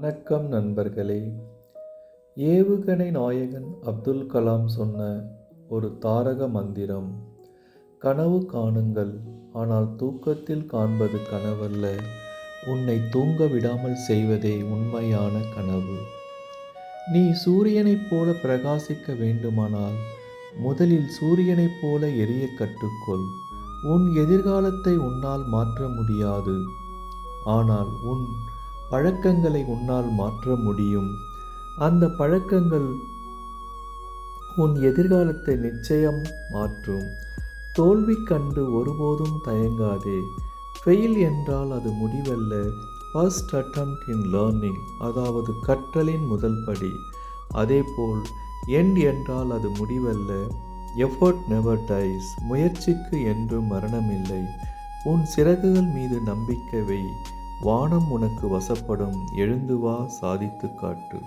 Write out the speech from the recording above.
வணக்கம் நண்பர்களே. ஏவுகணை நாயகன் அப்துல் கலாம் சொன்ன ஒரு தாரக மந்திரம் கனவு காணுங்கள் ஆனால் தூக்கத்தில் காண்பது கனவல்ல. உன்னை தூங்க விடாமல் செய்வதே உண்மையான கனவு. நீ சூரியனைப் போல பிரகாசிக்க வேண்டுமானால் முதலில் சூரியனைப் போல எரிய கற்றுக்கொள். உன் எதிர்காலத்தை உன்னால் மாற்ற முடியாது. ஆனால் உன் பழக்கங்களை உன்னால் மாற்ற முடியும். அந்த பழக்கங்கள் உன் எதிர்காலத்தை நிச்சயம் மாற்றும். தோல்வி கண்டு ஒருபோதும் தயங்காதே. ஃபெயில் என்றால் அது முடிவல்ல. ஃபர்ஸ்ட் அட்டம்ப்ட் இன் லேர்னிங் அதாவது கற்றலின் முதல் படி. அதேபோல் எண்ட் என்றால் அது முடிவல்ல. எஃபர்ட் நெவர் டைஸ் முயற்சிக்கு என்றும் மரணமில்லை. உன் சிறகுகள் மீது நம்பிக்கை வை. வானம் உனக்கு வசப்படும் எழுந்து வா சாதித்து காட்டு.